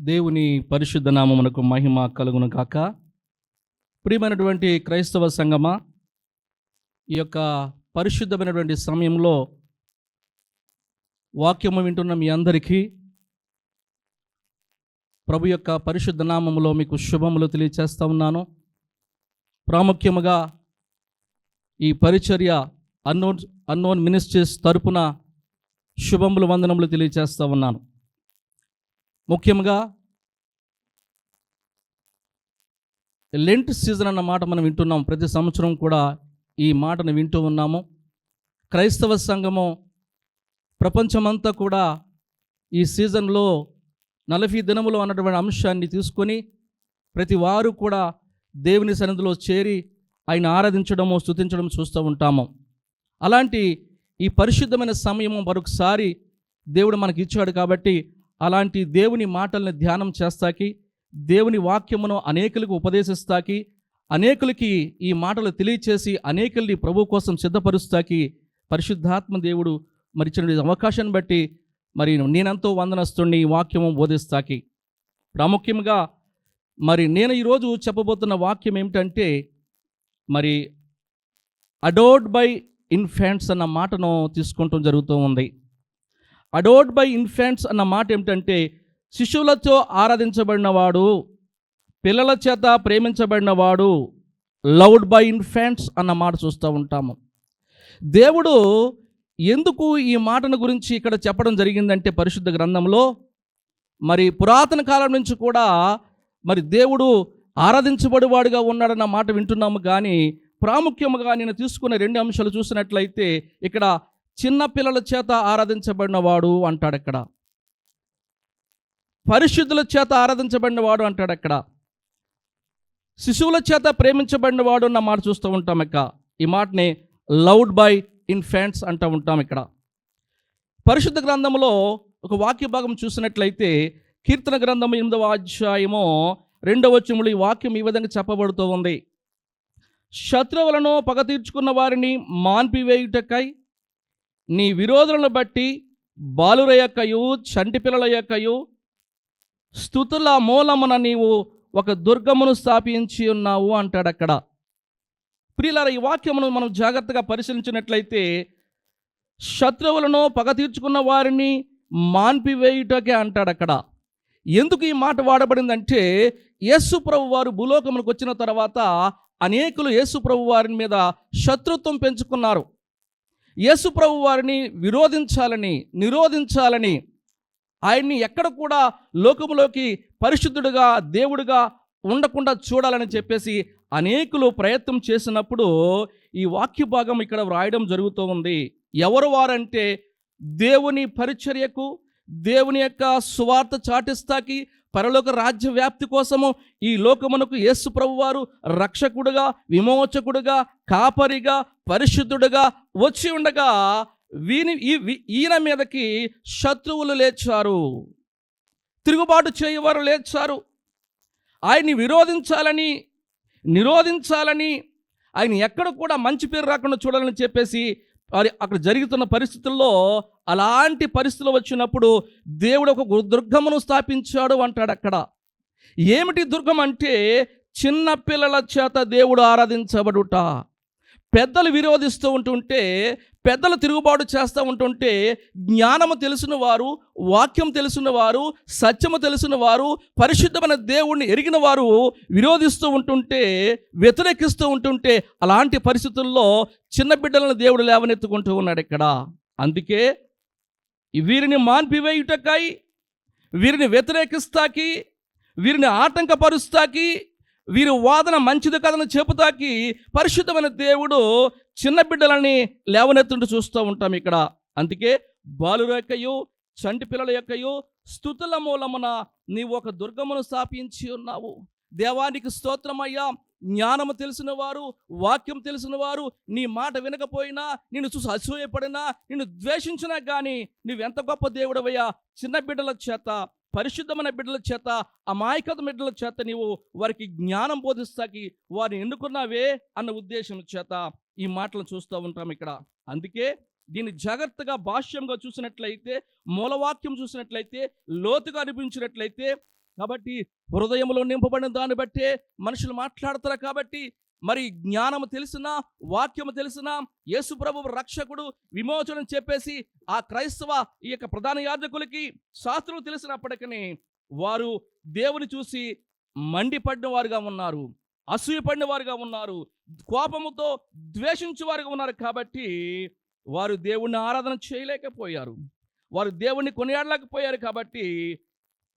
దేవుని పరిశుద్ధ నామమునకు మహిమ కలుగును కాక ప్రియమైనటువంటి క్రైస్తవ సంగమ ఈ యొక్క పరిశుద్ధమైనటువంటి సమయంలో వాక్యము వింటున్న మీ అందరికీ ప్రభు యొక్క పరిశుద్ధ నామములో మీకు శుభములు తెలియచేస్తా ఉన్నాను. ప్రాముఖ్యముగా ఈ పరిచర్య అన్నోన్ అన్నోన్ మినిస్ట్రీస్ తరపున శుభములు వందనములు తెలియచేస్తా ఉన్నాను. ముఖ్యంగా లెంట్ సీజన్ అన్న మాట మనం వింటున్నాం. ప్రతి సంవత్సరం కూడా ఈ మాటను వింటూ ఉన్నాము. క్రైస్తవ సంఘము ప్రపంచమంతా కూడా ఈ సీజన్లో నలభై దినములు అన్నటువంటి అంశాన్ని తీసుకొని ప్రతి వారు కూడా దేవుని సన్నిధిలో చేరి ఆయన ఆరాధించడము స్థుతించడం చూస్తూ ఉంటాము. అలాంటి ఈ పరిశుద్ధమైన సమయము మరొకసారి దేవుడు మనకి ఇచ్చాడు కాబట్టి అలాంటి దేవుని మాటల్ని ధ్యానం చేస్తాకి దేవుని వాక్యమును అనేకులకు ఉపదేశిస్తాకి అనేకులకి ఈ మాటలు తెలియచేసి అనేకుల్ని ప్రభు కోసం సిద్ధపరుస్తాకి పరిశుద్ధాత్మ దేవుడు మరి ఇచ్చిన అవకాశాన్ని బట్టి మరి నేనెంతో వందనస్తుడిని ఈ వాక్యము బోధిస్తాకి. ప్రాముఖ్యంగా మరి నేను ఈరోజు చెప్పబోతున్న వాక్యం ఏమిటంటే మరి అడోడ్ బై ఇన్ఫాంట్స్ అన్న మాటను తీసుకుంటూ జరుగుతూ ఉంది. అడోడ్ బై ఇన్ఫాంట్స్ అన్న మాట ఏమిటంటే శిశువులతో ఆరాధించబడినవాడు పిల్లల చేత ప్రేమించబడినవాడు లవ్డ్ బై ఇన్ఫాంట్స్ అన్న మాట చూస్తూ ఉంటాము. దేవుడు ఎందుకు ఈ మాటను గురించి ఇక్కడ చెప్పడం జరిగిందంటే పరిశుద్ధ గ్రంథంలో మరి పురాతన కాలం నుంచి కూడా మరి దేవుడు ఆరాధించబడివాడుగా ఉన్నాడన్న మాట వింటున్నాము. కానీ ప్రాముఖ్యముగా నేను తీసుకున్న రెండు అంశాలు చూసినట్లయితే ఇక్కడ చిన్న పిల్లల చేత ఆరాధించబడినవాడు అంటాడు అక్కడ పరిశుద్ధుల చేత ఆరాధించబడినవాడు అంటాడు అక్కడ శిశువుల చేత ప్రేమించబడినవాడు అన్న మాట చూస్తూ ఉంటాం ఇక. ఈ మాటని లౌడ్ బై ఇన్ఫాంట్స్ అంటూ ఉంటాం ఇక్కడ. పరిశుద్ధ గ్రంథంలో ఒక వాక్య భాగం చూసినట్లయితే కీర్తన గ్రంథం ఎనిమిదవ అధ్యాయము రెండవ వచనములు ఈ వాక్యం ఈ విధంగా చెప్పబడుతూ ఉంది. శత్రువులను పగ తీర్చుకున్న వారిని మాన్పివేయుటకై నీ విరోధులను బట్టి బాలుర యొక్కయు చంటి పిల్లల యొక్కయు స్థుతుల మూలమున నీవు ఒక దుర్గమును స్థాపించి ఉన్నావు అంటాడు అక్కడ. ప్రియులార ఈ వాక్యమును మనం జాగ్రత్తగా పరిశీలించినట్లయితే శత్రువులను పగ తీర్చుకున్న వారిని మాన్పివేయుటకే అంటాడు అక్కడ. ఎందుకు ఈ మాట వాడబడిందంటే యేసుప్రభు వారు భూలోకములకు వచ్చిన తర్వాత అనేకులు యేసుప్రభు వారి మీద శత్రుత్వం పెంచుకున్నారు. యేసు ప్రభు వారిని విరోధించాలని నిరోధించాలని ఆయన్ని ఎక్కడ కూడా లోకములోకి పరిశుద్ధుడుగా దేవుడుగా ఉండకుండా చూడాలని చెప్పేసి అనేకులు ప్రయత్నం చేసినప్పుడు ఈ వాక్య భాగం ఇక్కడ వ్రాయడం జరుగుతూ ఉంది. ఎవరు వారంటే దేవుని పరిచర్యకు దేవుని యొక్క సువార్త చాటిస్తాకి పరలోక రాజ్య వ్యాప్తి కోసము ఈ లోకమునకు యేసు ప్రభువారు రక్షకుడుగా విమోచకుడుగా కాపరిగా పరిశుద్ధుడుగా వచ్చి ఉండగా వీని ఈ- వీ- ఈయన మీదకి శత్రువులు లేచారు. తిరుగుబాటు చేయవారు లేచారు. ఆయన్ని విరోధించాలని నిరోధించాలని ఆయన ఎక్కడ కూడా మంచి పేరు రాకుండా చూడాలని చెప్పేసి మరి అక్కడ జరుగుతున్న పరిస్థితుల్లో అలాంటి పరిస్థితులు వచ్చినప్పుడు దేవుడు ఒక దుర్గమును స్థాపించాడు అంటాడు అక్కడ. ఏమిటి దుర్గం అంటే చిన్న పిల్లల చేత దేవుడు ఆరాధించబడుట. పెద్దలు విరోధిస్తూ ఉంటుంటే పెద్దలు తిరుగుబాటు చేస్తూ ఉంటుంటే జ్ఞానము తెలిసిన వారు వాక్యం తెలిసిన వారు సత్యము తెలిసిన వారు పరిశుద్ధమైన దేవుణ్ణి ఎరిగిన వారు విరోధిస్తూ ఉంటుంటే వ్యతిరేకిస్తూ ఉంటుంటే అలాంటి పరిస్థితుల్లో చిన్న బిడ్డలను దేవుడు లేవనెత్తుకుంటూ ఉన్నాడు ఇక్కడ. అందుకే వీరిని మాన్పివేయుటకై వీరిని వ్యతిరేకిస్తాకి వీరిని ఆటంకపరుస్తాకి వీరి వాదన మంచిది కదని చెబుతాకి పరిశుద్ధమైన దేవుడు చిన్న బిడ్డలని లేవనెత్తుంటూ చూస్తూ ఉంటాం ఇక్కడ. అందుకే బాలుర యొక్కయు చంటి పిల్లల యొక్కయు స్థుతుల మూలమున నీవు ఒక దుర్గమును స్థాపించి ఉన్నావు. దేవానికి స్తోత్రమయ్యా జ్ఞానము తెలిసిన వారు వాక్యం తెలిసిన వారు నీ మాట వినకపోయినా నిన్ను చూసి అసూయపడినా నిన్ను ద్వేషించినా కానీ నువ్వెంత గొప్ప దేవుడవయ్యా. చిన్న బిడ్డల చేత పరిశుద్ధమైన బిడ్డల చేత అమాయకత బిడ్డల చేత నీవు వారికి జ్ఞానం బోధిస్తాకి వారిని ఎన్నుకున్నావే అన్న ఉద్దేశం చేత ఈ మాటలను చూస్తూ ఉంటాం ఇక్కడ. అందుకే దీన్ని జాగ్రత్తగా భాష్యంగా చూసినట్లయితే మూలవాక్యం చూసినట్లయితే లోతుగా అనిపించినట్లయితే కాబట్టి హృదయంలో నింపబడిన దాన్ని బట్టే మనుషులు మాట్లాడతారు కాబట్టి మరి జ్ఞానము తెలిసిన వాక్యము తెలిసిన యేసుప్రభు రక్షకుడు విమోచనం చెప్పేసి ఆ క్రైస్తవ ఈ యొక్క ప్రధాన యాజకులకి శాస్త్రులు తెలిసినప్పటికీ వారు దేవుని చూసి మండిపడిన వారుగా ఉన్నారు అసూయపడిన వారుగా ఉన్నారు కోపముతో ద్వేషించే వారుగా ఉన్నారు కాబట్టి వారు దేవుణ్ణి ఆరాధన చేయలేకపోయారు. వారు దేవుణ్ణి కొనియాడలేకపోయారు కాబట్టి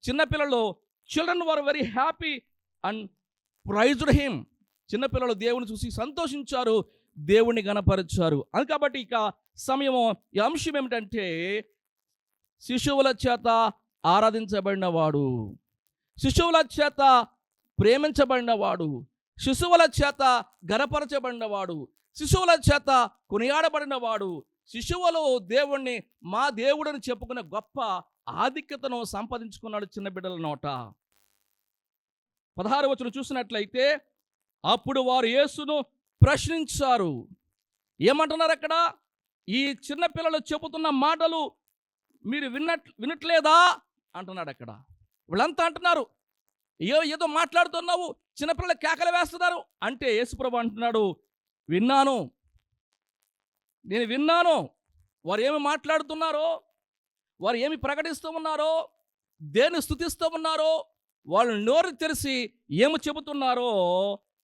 చిన్నపిల్లలు చిల్డ్రన్ వారు very happy and praised him చిన్నపిల్లలు దేవుని చూసి సంతోషించారు దేవుణ్ణి గణపరిచారు. అది కాబట్టి ఇక సమయము ఈ అంశం ఏమిటంటే శిశువుల చేత ఆరాధించబడినవాడు. శిశువుల చేత ప్రేమించబడినవాడు. శిశువుల చేత గనపరచబడినవాడు శిశువుల చేత కొనియాడబడినవాడు. శిశువులు దేవుణ్ణి మా దేవుడని చెప్పుకునే గొప్ప ఆధిక్యతను సంపాదించుకున్నాడు చిన్న బిడ్డల నోట. పదహారు వచ్చిన చూసినట్లయితే అప్పుడు వారు యేసును ప్రశ్నించారు. ఏమంటున్నారు అక్కడ ఈ చిన్నపిల్లలు చెబుతున్న మాటలు మీరు విన్నట్ వినట్లేదా? అంటున్నాడు అక్కడ వీళ్ళంతా అంటున్నారు. ఏ ఏదో మాట్లాడుతున్నావు చిన్నపిల్లలు కేకలు వేస్తున్నారు. అంటే యేసుప్రభు అంటున్నాడు విన్నాను. నేను విన్నాను. వారు ఏమి మాట్లాడుతున్నారో వారు ఏమి ప్రకటిస్తూ ఉన్నారో దేన్ని స్థుతిస్తూ ఉన్నారో వాళ్ళు నోరు తెరిచి ఏమి చెబుతున్నారో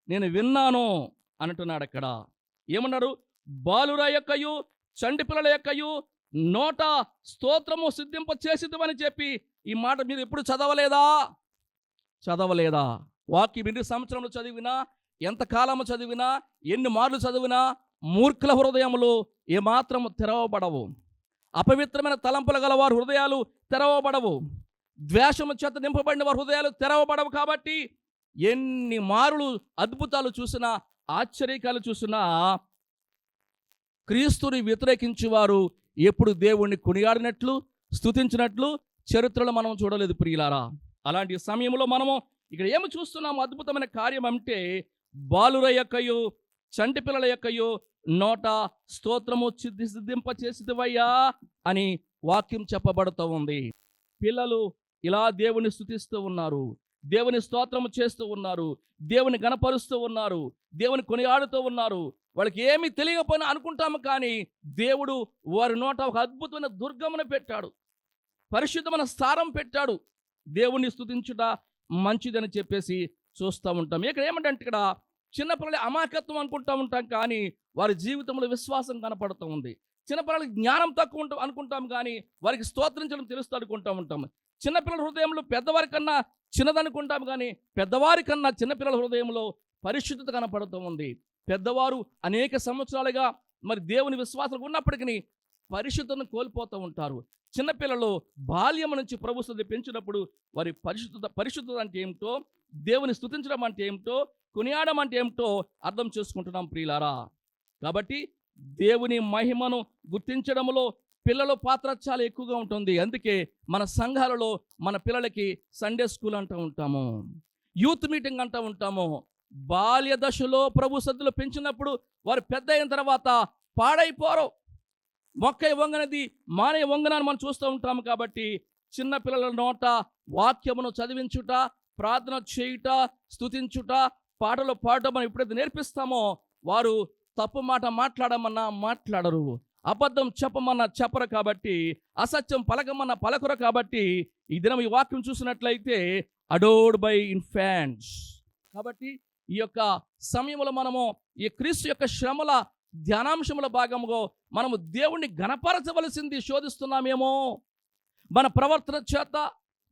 నేను విన్నాను అంటున్నాడు అక్కడ ఏమన్నాడు? బాలుర యొక్కయు చండి పిల్లల యొక్కయు నోట స్తోత్రము సిద్ధింప చేసిద్దామని చెప్పి ఈ మాట మీరు ఎప్పుడు చదవలేదా? చదవలేదా? వాక్యం ఎన్ని సంవత్సరంలో చదివినా ఎంతకాలము చదివినా ఎన్ని మార్లు చదివినా మూర్ఖుల హృదయములు ఏమాత్రము తెరవబడవు. అపవిత్రమైన తలంపులు గల వారి హృదయాలు తెరవబడవు. ద్వేషము చేత నింపబడిన వారి హృదయాలు తెరవబడవు కాబట్టి ఎన్ని మారులు అద్భుతాలు చూసినా ఆశ్చర్యకాలు చూసినా క్రీస్తుని వ్యతిరేకించేవారు ఎప్పుడు దేవుణ్ణి కొనియాడినట్లు స్తుతించినట్లు చరిత్రలో మనం చూడలేదు ప్రియులారా. అలాంటి సమయంలో మనము ఇక్కడ ఏమి చూస్తున్నాము? అద్భుతమైన కార్యం అంటే బాలుర యొక్కయు చంటి పిల్లల యొక్కయు నోట స్తోత్రము సిద్ధి సిద్ధింప చేసిదివయ్యా అని వాక్యం చెప్పబడుతూ ఉంది. పిల్లలు ఇలా దేవుని స్థుతిస్తూ ఉన్నారు. దేవుని స్తోత్రము చేస్తూ ఉన్నారు. దేవుని గణపరుస్తూ ఉన్నారు. దేవుని కొనియాడుతూ ఉన్నారు. వాళ్ళకి ఏమీ తెలియకపోయినా అనుకుంటాము కానీ దేవుడు వారి నోట ఒక అద్భుతమైన దుర్గమును పెట్టాడు. పరిశుద్ధమైన స్థానం పెట్టాడు. దేవుణ్ణి స్థుతించుట మంచిదని చెప్పేసి చూస్తూ ఉంటాం. ఇక్కడ ఏమంటే ఇక్కడ చిన్నపిల్లల అమాయకత్వం అనుకుంటా ఉంటాం కానీ వారి జీవితంలో విశ్వాసం కనపడుతూ ఉంది. చిన్నపిల్లలకి జ్ఞానం తక్కువ ఉంటాం అనుకుంటాం కానీ వారికి స్తోత్రించడం తెలుస్తూ అనుకుంటూ ఉంటాం. చిన్నపిల్లల హృదయంలో పెద్దవారి కన్నా చిన్నదనుకుంటాం కానీ పెద్దవారి కన్నా చిన్నపిల్లల హృదయంలో పరిశుద్ధత కనపడుతూ ఉంది. పెద్దవారు అనేక సంవత్సరాలుగా మరి దేవుని విశ్వాసాలు ఉన్నప్పటికీ పరిశుద్ధతను కోల్పోతూ ఉంటారు. చిన్నపిల్లలు బాల్యం నుంచి ప్రభుత్వం పెంచినప్పుడు వారి పరిశుద్ధత పరిశుద్ధత అంటే ఏమిటో దేవుని స్థుతించడం అంటే ఏమిటో కొనియాడడం అంటే ఏమిటో అర్థం చేసుకుంటున్నాం ప్రియులారా. కాబట్టి దేవుని మహిమను గుర్తించడంలో పిల్లల పాత్ర చాలా ఎక్కువగా ఉంటుంది. అందుకే మన సంఘాలలో మన పిల్లలకి సండే స్కూల్ అంటూ ఉంటాము. యూత్ మీటింగ్ అంటూ ఉంటాము. బాల్య దశలో ప్రభు సద్దులు పెంచినప్పుడు వారు పెద్ద అయిన తర్వాత పాడైపోరు. మొక్క వంగనది మానే వంగనని మనం చూస్తూ ఉంటాము కాబట్టి చిన్న పిల్లల నోట వాక్యమును చదివించుట ప్రార్థన చేయుట స్తుతించుట పాటలు పాడటం మనం ఎప్పుడైతే నేర్పిస్తామో వారు తప్పు మాట మాట్లాడమన్నా మాట్లాడరు. అబద్ధం చెప్పమన్న చెప్పరు కాబట్టి అసత్యం పలకమన్న పలకరు కాబట్టి ఈ దినం ఈ వాక్యం చూసినట్లయితే అడోడ్ బై ఇన్ఫాన్స్. కాబట్టి ఈ యొక్క సమయంలో మనము ఈ క్రీస్తు యొక్క శ్రమల ధ్యానాంశముల భాగముగా మనము దేవుణ్ణి గణపరచవలసింది శోధిస్తున్నామేమో. మన ప్రవర్తన చేత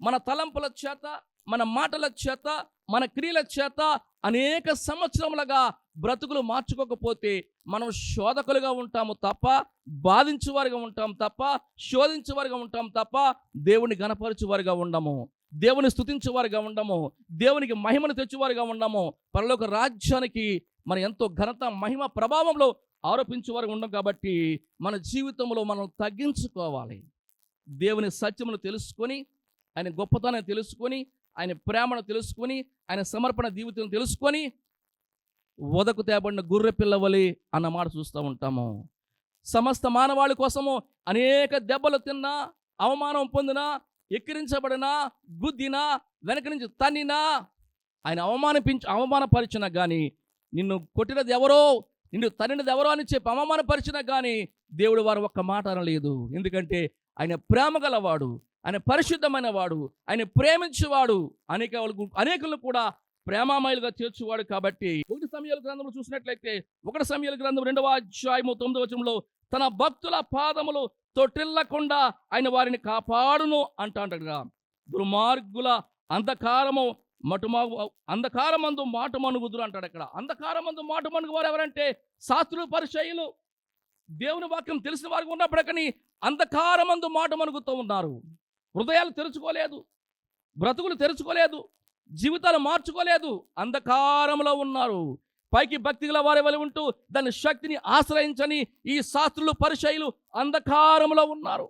మన తలంపుల చేత మన మాటల చేత మన క్రియల చేత అనేక సంవత్సరములుగా బ్రతుకులు మార్చుకోకపోతే మనం శోధకులుగా ఉంటాము తప్ప బాధించేవారుగా ఉంటాం తప్ప శోధించేవారుగా ఉంటాం తప్ప దేవుని గణపరచువారిగా ఉండము. దేవుని స్తుతించేవారుగా ఉండము. దేవునికి మహిమను తెచ్చేవారుగా ఉండము. పరలోక రాజ్యానికి మన ఎంతో ఘనత మహిమ ప్రభావంలో ఆరోపించేవారు ఉండం కాబట్టి మన జీవితంలో మనం తగ్గించుకోవాలి. దేవుని సత్యమును తెలుసుకొని ఆయన గొప్పతనాన్ని తెలుసుకొని ఆయన ప్రేమను తెలుసుకొని ఆయన సమర్పణ జీవితం తెలుసుకొని వదకు తేబడిన గుర్రె పిల్లవలి అన్న మాట చూస్తూ ఉంటాము. సమస్త మానవాళి కోసము అనేక దెబ్బలు తిన్నా అవమానం పొందినా ఎక్కిరించబడినా గుద్దినా వెనక నుంచి తన్నినా ఆయన అవమానిపించి అవమానపరిచినా కానీ నిన్ను కొట్టినది ఎవరో నిన్ను తన్నినది ఎవరో అని చెప్పి అవమానపరిచినా కానీ దేవుడు వారు ఒక్క మాట అనలేదు. ఎందుకంటే ఆయన ప్రేమ గలవాడు ఆయన పరిశుద్ధమైన వాడు ఆయన ప్రేమించేవాడు అనేక అనేకులను కూడా ప్రేమామయులుగా చేర్చువాడు కాబట్టి ఒకటి సమయాల గ్రంథంలో చూసినట్లయితే ఒకటి సమయాల గ్రంథం రెండవ అధ్యాయము తొమ్మిదవ వచనంలో తన భక్తుల పాదములు తొట్టిల్లకుండా ఆయన వారిని కాపాడును అంటాడగా దుర్మార్గుల అంధకారము మటుమా అంధకారమందు మాట మనుగుదురు అంటాడు అక్కడ అంధకారమందు మాట మనుగు వారు ఎవరంటే శాస్త్రులు పరిచయులు. దేవుని వాక్యం తెలిసిన వారికి ఉన్నప్పటికీ అంధకారమందు మాట మనుగుతూ ఉన్నారు. హృదయాలు తెరుచుకోలేదు. బ్రతుకులు తెరుచుకోలేదు. జీవితాలు మార్చుకోలేదు. అంధకారంలో ఉన్నారు. పైకి భక్తి గల వారి వల్ల ఉంటూ దాని శక్తిని ఆశ్రయించని ఈ శాస్త్రులు పరిచయులు అంధకారంలో ఉన్నారు.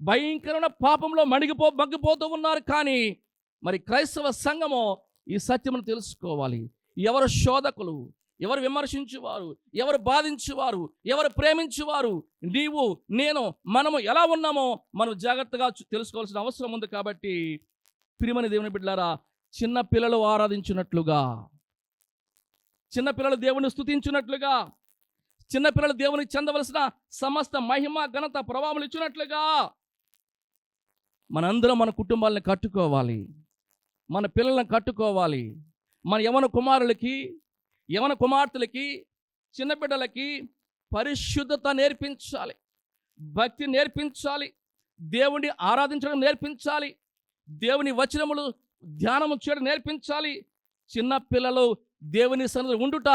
భయంకరమైన పాపంలో మణిగిపో మగ్గిపోతూ ఉన్నారు కానీ మరి క్రైస్తవ సంఘము ఈ సత్యమును తెలుసుకోవాలి. ఎవరు శోధకులు ఎవరు విమర్శించువారు ఎవరు బాధించువారు ఎవరు ప్రేమించువారు నీవు నేను మనము ఎలా ఉన్నామో మనం జాగ్రత్తగా తెలుసుకోవాల్సిన అవసరం ఉంది కాబట్టి ప్రియమని దేవుని బిడ్డలారా చిన్న పిల్లలు ఆరాధించినట్లుగా. చిన్న పిల్లలు దేవుని స్తుతించినట్లుగా. చిన్న పిల్లలు దేవునికి చెందవలసిన సమస్త మహిమ ఘనత ప్రభావం ఇచ్చినట్లుగా. మనందరం మన కుటుంబాలను కట్టుకోవాలి. మన పిల్లలను కట్టుకోవాలి. మన యవన కుమారులకి యవన కుమార్తెలకి చిన్నబిడ్డలకి పరిశుద్ధత నేర్పించాలి. భక్తి నేర్పించాలి. దేవుని ఆరాధించడం నేర్పించాలి. దేవుని వచనములు ధ్యానము చేయడం నేర్పించాలి. చిన్న పిల్లలు దేవుని సన్నిధి ఉండుట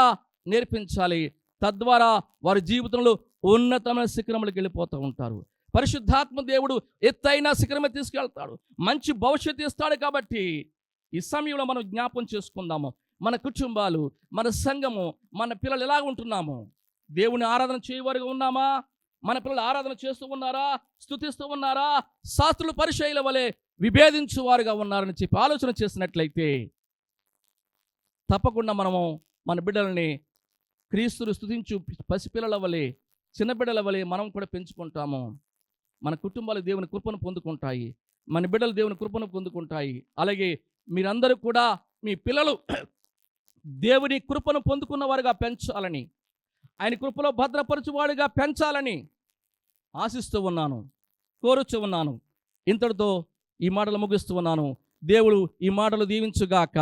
నేర్పించాలి. తద్వారా వారి జీవితంలో ఉన్నతమైన శిఖరములకు వెళ్ళిపోతూ ఉంటారు. పరిశుద్ధాత్మ దేవుడు ఎత్తైన శిఖరమే తీసుకెళ్తాడు. మంచి భవిష్యత్తు ఇస్తాడు కాబట్టి ఈ సమయంలో మనం జ్ఞాపం చేసుకుందాము. మన కుటుంబాలు మన సంఘము మన పిల్లలు ఎలా ఉంటున్నాము? దేవుని ఆరాధన చేయవారుగా ఉన్నామా? మన పిల్లలు ఆరాధన చేస్తూ ఉన్నారా? స్తుతిస్తూ ఉన్నారా? శాస్త్రులు పరిచయాల వలె విభేదించువారుగా ఉన్నారని చెప్పి ఆలోచన చేసినట్లయితే తప్పకుండా మనము మన బిడ్డల్ని క్రీస్తులు స్థుతించు పసిపిల్లల వలె చిన్న బిడ్డల వలె మనం కూడా పెంచుకుంటాము. మన కుటుంబాలు దేవుని కృపను పొందుకుంటాయి. మన బిడ్డలు దేవుని కృపను పొందుకుంటాయి. అలాగే మీరందరూ కూడా మీ పిల్లలు దేవుని కృపను పొందుకున్నవారుగా పెంచాలని ఆయన కృపలో భద్రపరచువాడిగా పెంచాలని ఆశిస్తూ ఉన్నాను కోరుచు ఉన్నాను. ఇంతటితో ఈ మాటలు ముగిస్తూ ఉన్నాను. దేవుడు ఈ మాటలు దీవించుగాక.